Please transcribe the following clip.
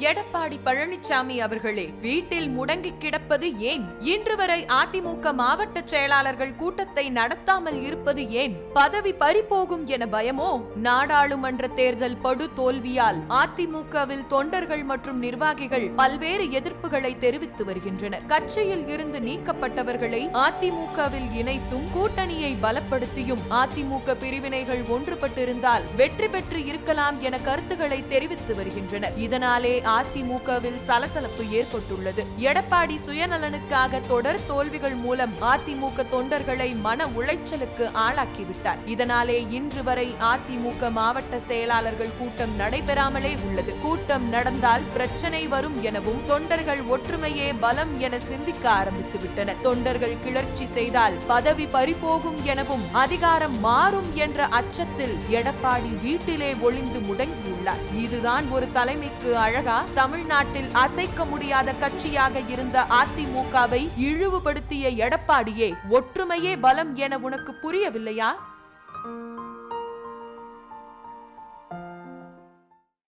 எடப்பாடி பழனிசாமி அவர்களே வீட்டில் முடங்கி கிடப்பது ஏன்? இன்று வரை அதிமுக மாவட்ட செயலாளர்கள் கூட்டத்தை நடத்தாமல் இருப்பது ஏன்? பதவி பறிபோகும் என பயமோ? நாடாளுமன்ற தேர்தல் படு தோல்வியால் அதிமுகவில் தொண்டர்கள் மற்றும் நிர்வாகிகள் பல்வேறு எதிர்ப்புகளை தெரிவித்து வருகின்றனர். கட்சியில் இருந்து நீக்கப்பட்டவர்களை அதிமுகவில் இணைத்தும் கூட்டணியை பலப்படுத்தியும் அதிமுக பிரிவினைகள் ஒன்றுபட்டிருந்தால் வெற்றி பெற்று இருக்கலாம் என கருத்துக்களை தெரிவித்து வருகின்றனர். இதனாலே அதிமுகவில் சலசலப்பு ஏற்பட்டுள்ளது. எடப்பாடி சுயநலனுக்காக தொடர் தோல்விகள் மூலம் அதிமுக தொண்டர்களை மன உளைச்சலுக்கு ஆளாக்கிவிட்டார். இதனாலே இன்று வரை அதிமுக மாவட்ட செயலாளர்கள் கூட்டம் நடைபெறாமலே உள்ளது. கூட்டம் நடந்தால் பிரச்சனை வரும் எனவும் தொண்டர்கள் ஒற்றுமையே பலம் என சிந்திக்க ஆரம்பித்து விட்டனர். தொண்டர்கள் கிளர்ச்சி செய்தால் பதவி பறிபோகும் எனவும் அதிகாரம் மாறும் என்ற அச்சத்தில் எடப்பாடி வீட்டிலே ஒளிந்து முடங்கியுள்ளார். இதுதான் ஒரு தலைமைக்கு அழகா தமிழ்நாட்டில் அசைக்க முடியாத கட்சியாக இருந்த அதிமுகவை இழிவுபடுத்திய எடப்பாடியே ஒற்றுமையே பலம் என உனக்கு புரியவில்லையா?